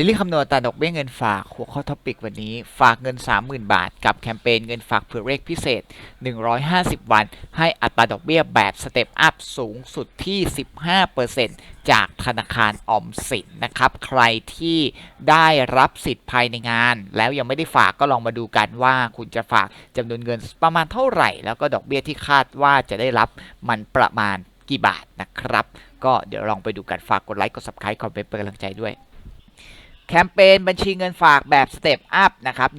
ซีรีส์คำนวณอัตาดอกเบี้ยเงินฝากหัวข้อท็อปิกวันนี้ ฝากเงิน 30,000 บาท กับแคมเปญเงินฝากเผื่อเลขพิเศษ 150 วัน ให้อัตราดอกเบี้ยแบบสเต็ปอัพสูงสุดที่ 15%จากธนาคารออมสินนะครับ ใครที่ได้รับสิทธิ์ภายในงาน แล้วยังไม่ได้ฝากก็ลองมาดูกันว่าคุณจะฝากจำนวนเงินประมาณเท่าไหร่ แล้วก็ดอกเบี้ยที่คาดว่าจะได้รับมันประมาณกี่บาทนะครับ ก็เดี๋ยวลองไปดูกันฝากกดไลค์กด subscribe คอมเมนต์เป็นกำลังใจด้วย แคมเปญบัญชีเงินฝากแบบสเต็ปอัพนะครับ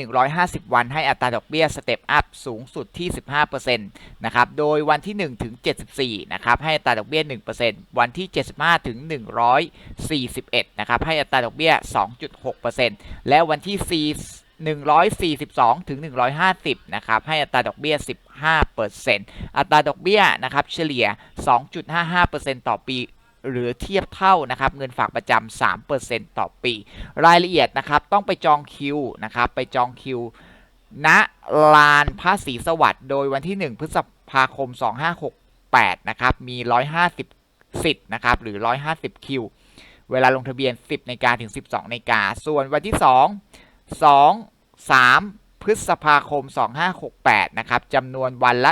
150 วันให้อัตราดอกเบี้ยสเต็ปอัพสูงสุดที่ 15%นะครับ โดยวันที่ 1 ถึง 74 นะครับ ให้อัตราดอกเบี้ย 1%วันที่ 75 ถึง 141 นะครับ ให้อัตราดอกเบี้ย 2.6%และวันที่ 4 142 ถึง 150 นะครับ ให้อัตราดอกเบี้ย 15%อัตราดอกเบี้ยนะครับ เฉลี่ย 2.55%ต่อปี หรือเทียบเท่านะครับเงินฝากประจำ3%ต่อปี รายละเอียดนะครับต้องไปจองคิวนะครับไปจองคิวณลานภาษีสวัสดิ์โดยวันที่ 1 พฤษภาคม 2568นะครับมี 150 สิทธิ์นะครับหรือ 150 คิว เวลาลงทะเบียน 10นาฬิกาถึง 12นาฬิกา ส่วนวันที่ 2 2 3 พฤษภาคม 2568นะครับจำนวนวันละ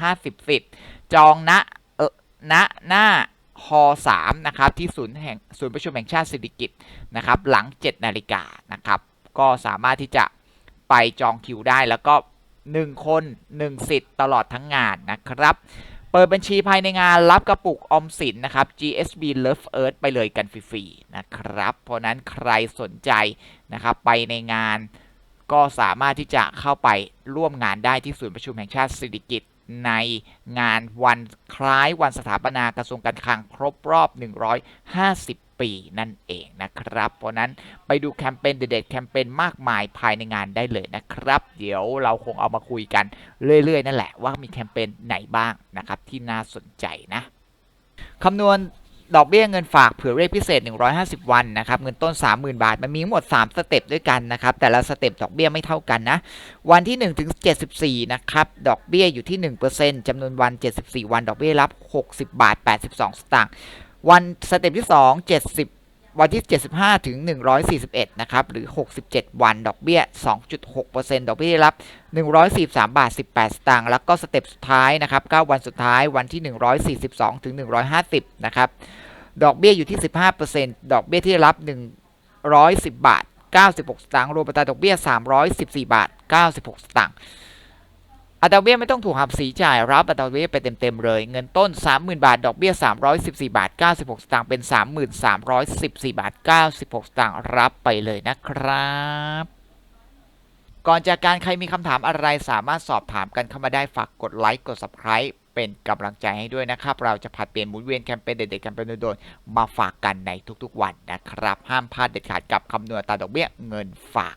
150 สิทธิ์ จองณณหน้า ฮ3นะครับที่ศูนย์แห่งศูนย์ประชุมแห่งชาติสิริกิตนะครับหลัง 7 นาฬิกานะครับก็สามารถที่จะไปจองคิวได้แล้วก็ 1 คน 1 สิทธิ์ตลอดทั้งงานนะครับ เปิดบัญชีภายในงานรับกระปุกออมสินนะครับ GSB Love Earth ไปเลยกันฟรีๆนะครับ เพราะนั้นใครสนใจนะครับไปในงานก็สามารถที่จะเข้าไปร่วมงานได้ที่ศูนย์ประชุมแห่งชาติสิริกิต ในงานวันคล้ายวันสถาปนากระทรวงการคลังครบรอบ 150ปีนั่นเองนะครับ เพราะนั้นไปดูแคมเปญเด็ดๆแคมเปญมากมายภายในงานได้เลยนะครับ เดี๋ยวเราคงเอามาคุยกันเรื่อยๆ นั่นแหละว่ามีแคมเปญไหนบ้างนะครับที่น่าสนใจนะคำนวณ ดอกเบี้ยเงินฝากเผื่อเลขพิเศษ 150 วันนะครับเงินต้น 30,000 บาท มันมีทั้งหมด 3 สเต็ปด้วยกันนะครับแต่ละสเต็ปดอกเบี้ยไม่เท่ากันนะวันที่ 1 ถึง 74 นะครับดอกเบี้ยอยู่ที่ 1%จำนวนวัน 74 วัน ดอกเบี้ยรับ 60 บาท 82 สตางค์วันสเต็ปที่ 2 70 วันที่ 75 ถึง 141 นะครับ หรือ 67 วัน ดอกเบี้ย 2.6%ดอกเบี้ยรับ 143 บาท 18 สตางค์ แล้วก็สเต็ปสุดท้ายนะครับ 9 วันสุดท้ายวันที่ 142 ถึง 150 นะครับ ดอกเบี้ยอยู่ที่ 15%ดอกเบี้ยที่รับ 110 บาท 96 สตางค์ รวมอัตราดอกเบี้ย 314 บาท 96 สตางค์ อัตราเบี้ยไม่ต้องถูกหักภาษีจ่ายรับอัตราเบี้ยไปเต็มๆเลย เงินต้น 30,000 บาท ดอกเบี้ย 314 บาท 96 สตางค์เป็น3314 บาท 96 สตางค์รับไปเลยนะครับ ก่อนจากการใครมีคำถามอะไรสามารถสอบถามกันเข้ามาได้ฝากกดไลค์กด subscribe เป็นกำลังใจให้ด้วยนะครับ เราจะผัดเปลี่ยนหมุนเวียนแคมเปญเด็ดๆแคมเปญโดนๆมาฝากกันในทุกๆวันนะครับ ห้ามพลาดเด็ดขาดกับคำนวณตาดอกเบี้ยเงินฝาก